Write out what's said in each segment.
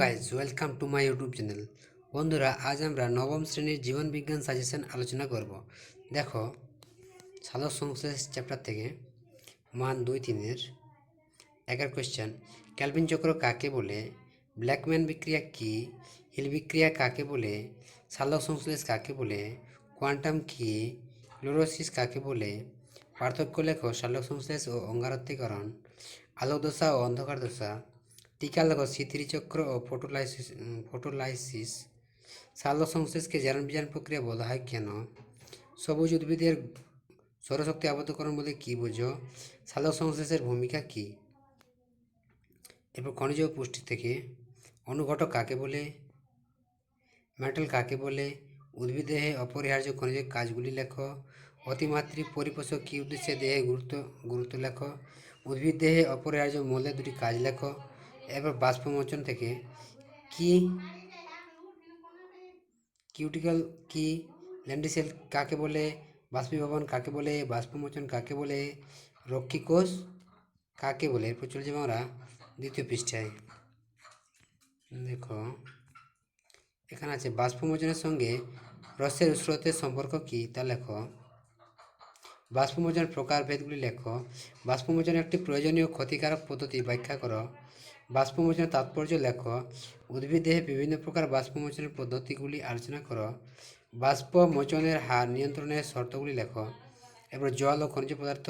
Guys welcome to my YouTube channel বন্ধুরা, আজ আমরা নবম শ্রেণির জীবন বিজ্ঞান সাজেশন আলোচনা করব। দেখো সালোক সংশ্লেষ চ্যাপ্টার থেকে মান দুই তিনের একের কোয়েশ্চেন ক্যালভিন চক্র কাকে বলে? ব্ল্যাকম্যান বিক্রিয়া কি? হিল বিক্রিয়া কাকে বলে? সালোক সংশ্লেষ কাকে বলে? কোয়ান্টাম কি? ক্লোরোসিস কাকে বলে? পার্থক্য লেখো সালোক সংশ্লেষ ও অঙ্গারত্বীকরণ আলোক দশা ও অন্ধকার দশা। টিকা লেখো সিথিরি চক্র ও ফটোলাইসিস ফটোলাইসিস সালোক সংশ্লেষকে বিজান প্রক্রিয়া বলা হয় কেন? সবুজ উদ্ভিদের সৌরশক্তি আবদ্ধকরণ বলে কী বোঝো সালোক সংশ্লেষের ভূমিকা কী? এরপর খনিজ পুষ্টি থেকে অনুঘটক কাকে বলে? মেটাল কাকে বলে? উদ্ভিদ দেহে অপরিহার্য খনিজের কাজগুলি লেখো। অতিমাত্রিক পরিপোষক কী উদ্দেশ্যে দেহে গুরুত্ব গুরুত্ব লেখো? উদ্ভিদ দেহে অপরিহার্য মূল্যের দুটি কাজ লেখো। এরপর বাষ্পমোচন থেকে কি কিউটিক্যাল কি ল্যান্ডিসেল কাকে বলে, বাষ্পীভবন কাকে বলে, বাষ্পমোচন কাকে বলে রক্ষী কোষ কাকে বলে, এরপর চলে যাব আমরা দ্বিতীয় পৃষ্ঠায়। দেখো, এখানে আছে বাষ্পমোচনের সঙ্গে রসের স্রোতের সম্পর্ক কী, তা লেখো। বাষ্পমোচন প্রকারভেদগুলি লেখো। বাষ্পমোচন একটি প্রয়োজনীয় ক্ষতিকারক পদ্ধতি ব্যাখ্যা করো। বাষ্পমোচনের তাৎপর্য লেখো। উদ্ভিদ দেহে বিভিন্ন প্রকার বাষ্পমোচনের পদ্ধতিগুলি আলোচনা করো। বাষ্পমোচনের হার নিয়ন্ত্রণের শর্তগুলি লেখো। এরপর জল ও খনিজ পদার্থ,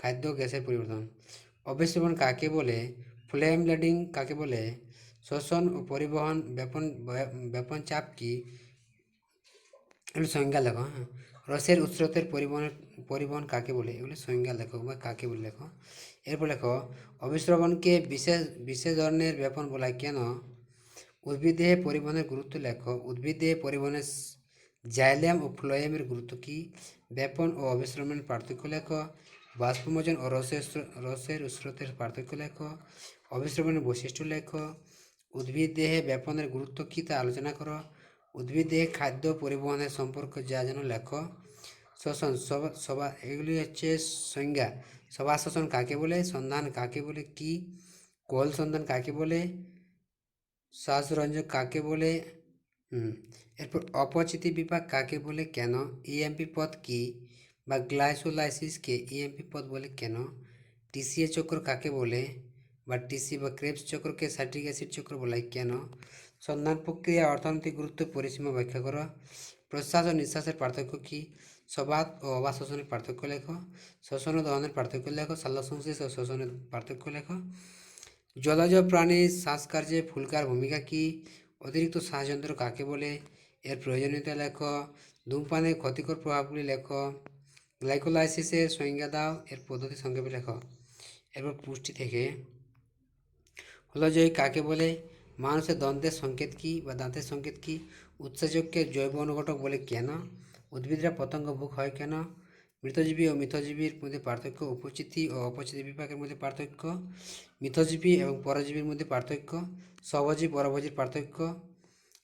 খাদ্য গ্যাসের পরিবর্তন। অবিশ্রবণ কাকে বলে? ফ্লেম ব্লেডিং কাকে বলে? শোষণ ও পরিবহন ব্যাপন ব্যাপন চাপ কি? সংজ্ঞা লেখো হ্যাঁ। রসের উৎস্রোতের পরিবহনের পরিবহন কাকে বলে? এগুলো সংজ্ঞা লেখো বা কাকে বলে লেখো? এরপর লেখো, অবিশ্রবণকে বিশেষ বিশেষ ধরনের ব্যাপন বলা কেন? উদ্ভিদ দেহে পরিবহনের গুরুত্ব লেখো। উদ্ভিদ দেহে পরিবহনের জাইলিয়াম ও ফ্লোয়েমের গুরুত্ব কী? ব্যাপন ও অবিশ্রমণের পার্থক্য লেখো। বাষ্পমোচন ও রসের রসের স্রোতের পার্থক্য লেখো। অবিশ্রমণের বৈশিষ্ট্য লেখো। উদ্ভিদ দেহে ব্যাপনের গুরুত্ব কী তা আলোচনা করো। উদ্ভিদ দেহে খাদ্য পরিবহনের সম্পর্ক যা যেন লেখো শোষণ সবা সবা এগুলি হচ্ছে সংজ্ঞা সভা শোষণ কাকে বলে সন্ধান কাকে বলে কি কোল সন্ধান কাকে বলে শ্বাসরঞ্জক কাকে বলে হুম এরপর অপচিতি বিপাক কাকে বলে কেন ইএমপি পদ কি বা গ্লাইসোলাইসিসকে ইএমপি পদ বলে কেন টিসিএ চক্র কাকে বলে বা টিসি বা ক্রেপস চক্রকে সাইট্রিক অ্যাসিড চক্র বলা হয় কেন সন্ধান প্রক্রিয়া অর্থনৈতিক গুরুত্ব পরিসীমা ব্যাখ্যা করো প্রশ্বাস ও নিঃশ্বাসের পার্থক্য কী? সবাত ও অবাত শোষণের পার্থক্য লেখো, শোষণ ও দহনের পার্থক্য লেখো সংশ্লেষ ও শোষণের পার্থক্য লেখো। জলজ প্রাণীর শ্বাসকার্যে ফুলকার ভূমিকা কী? অতিরিক্ত শ্বাসযন্ত্র কাকে বলে? এর প্রয়োজনীয়তা লেখো ধূমপানের ক্ষতিকর প্রভাবগুলি লেখো। গ্লাইকোলাইসিসের সংজ্ঞা দাও, এর পদ্ধতি সংক্ষেপে লেখো। এরপর পুষ্টি থেকে। হলজয়ী কাকে বলে? মানুষের দন্তের সংকেত কী বা দাঁতের সংকেত কী? উৎসেচককে জৈব অনুঘটক বলে কেন? উদ্ভিদরা পতঙ্গ ভোগ হয় কেন? মৃতজীবী ও মিথজীবীর মধ্যে পার্থক্য উপচিতি ও অপচিতি বিভাগের মধ্যে পার্থক্য? মিথজীবী এবং পরজীবীর মধ্যে পার্থক্য? স্বভোজী পরভোজীর পার্থক্য?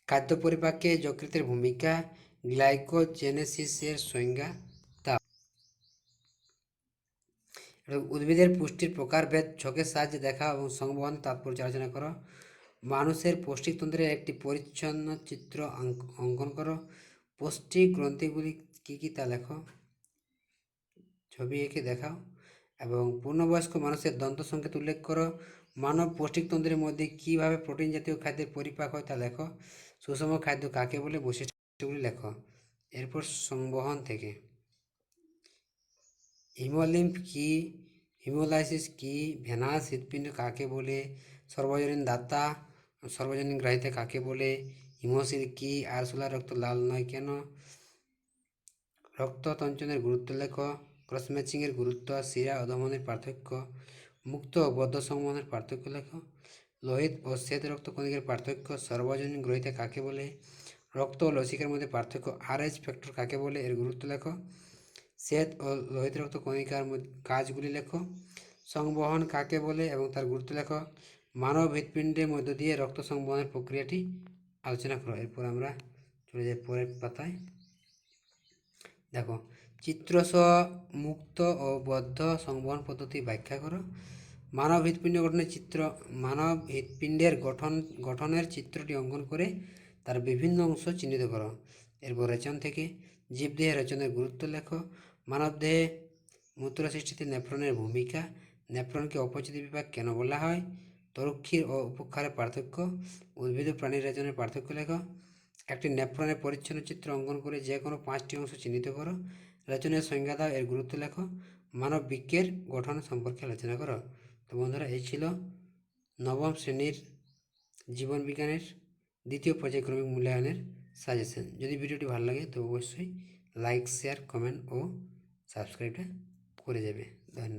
খাদ্য পরিপাকে যকৃতের ভূমিকা? গ্লাইকোজেনেসিসের সংজ্ঞা? এবং উদ্ভিদের পুষ্টির প্রকারভেদ, ছকের সাহায্যে দেখা এবং সংবহন তাৎপর্য আলোচনা করো। মানুষের পৌষ্টিকতন্ত্রের একটি পরিচ্ছন্ন চিত্র অঙ্কন করো। পৌষ্টিক গ্রন্থিগুলি কী কী তা লেখো। ছবি এঁকে দেখাও এবং পূর্ণবয়স্ক মানুষের দন্ত সংকেত উল্লেখ করো। মানব পৌষ্টিকতন্ত্রের মধ্যে কীভাবে প্রোটিন জাতীয় খাদ্যের পরিপাক হয় তা লেখো। সুষম খাদ্য কাকে বলে বৈশিষ্ট্যগুলি লেখো। এরপর সংবহন থেকে। হিমোলিম্প কি? হিমোলাইসিস কি? ভেনাস হৃৎপিণ্ড কাকে বলে? সর্বজনীন দাতা? সর্বজনীন গ্রাহিতা কাকে বলে? হিমোসিল কি? আরসোলার রক্ত লাল নয় কেন? রক্ততঞ্চনের গুরুত্ব লেখ। ক্রস ম্যাচিংয়ের গুরুত্ব, শিরা ও দমনের পার্থক্য। মুক্ত ও বদ্ধ সংবহনের পার্থক্য লেখ। লোহিত ও শ্বেত রক্ত কণিকার পার্থক্য, সর্বজনীন গ্রহিতা কাকে বলে? রক্ত ও লসিকার মধ্যে পার্থক্য আর এইচ ফ্যাক্টর কাকে বলে? এর গুরুত্ব লেখো। শ্বেত ও লোহিত রক্ত কণিকার কাজগুলি লেখো। সংবহন কাকে বলে? এবং তার গুরুত্ব লেখো। মানব হৃৎপিণ্ডের মধ্য দিয়ে রক্ত সংবহনের প্রক্রিয়াটি আলোচনা করো। এরপর আমরা চলে যাই পরের পাতায়। দেখো চিত্রসহ মুক্ত ও বদ্ধ সংবহন পদ্ধতি ব্যাখ্যা করো। মানব হৃৎপিণ্ড গঠনের চিত্র মানব হৃৎপিণ্ডের গঠন, গঠনের চিত্রটি অঙ্কন করে তার বিভিন্ন অংশ চিহ্নিত করো। এরপর রেচন থেকে জীবদেহে রেচনের গুরুত্ব লেখো। মানবদেহে মূত্র সৃষ্টিতে নেফ্রনের ভূমিকা, নেফ্রনকে অপচিতি বিভাগ কেন বলা হয়? তরুক্ষীর ও উপক্ষারের পার্থক্য। উদ্ভিদ প্রাণীর রেচনের পার্থক্য লেখো। একটি নেফ্রনের পরিচ্ছন্ন চিত্র অঙ্কন করে যে কোনো পাঁচটি অংশ চিহ্নিত করো। রেচনের সংজ্ঞা দাও, এর গুরুত্ব লেখো। মানব বৃক্ষের গঠন সম্পর্কে আলোচনা করো। তো বন্ধুরা, এই ছিল নবম শ্রেণির জীবন বিজ্ঞানের দ্বিতীয় পর্যায়ক্রমিক মূল্যায়নের সাজেশন যদি ভিডিওটি ভালো লাগে, তো অবশ্যই লাইক শেয়ার কমেন্ট ও সাবস্ক্রাইবটা করে যাবে। ধন্যবাদ।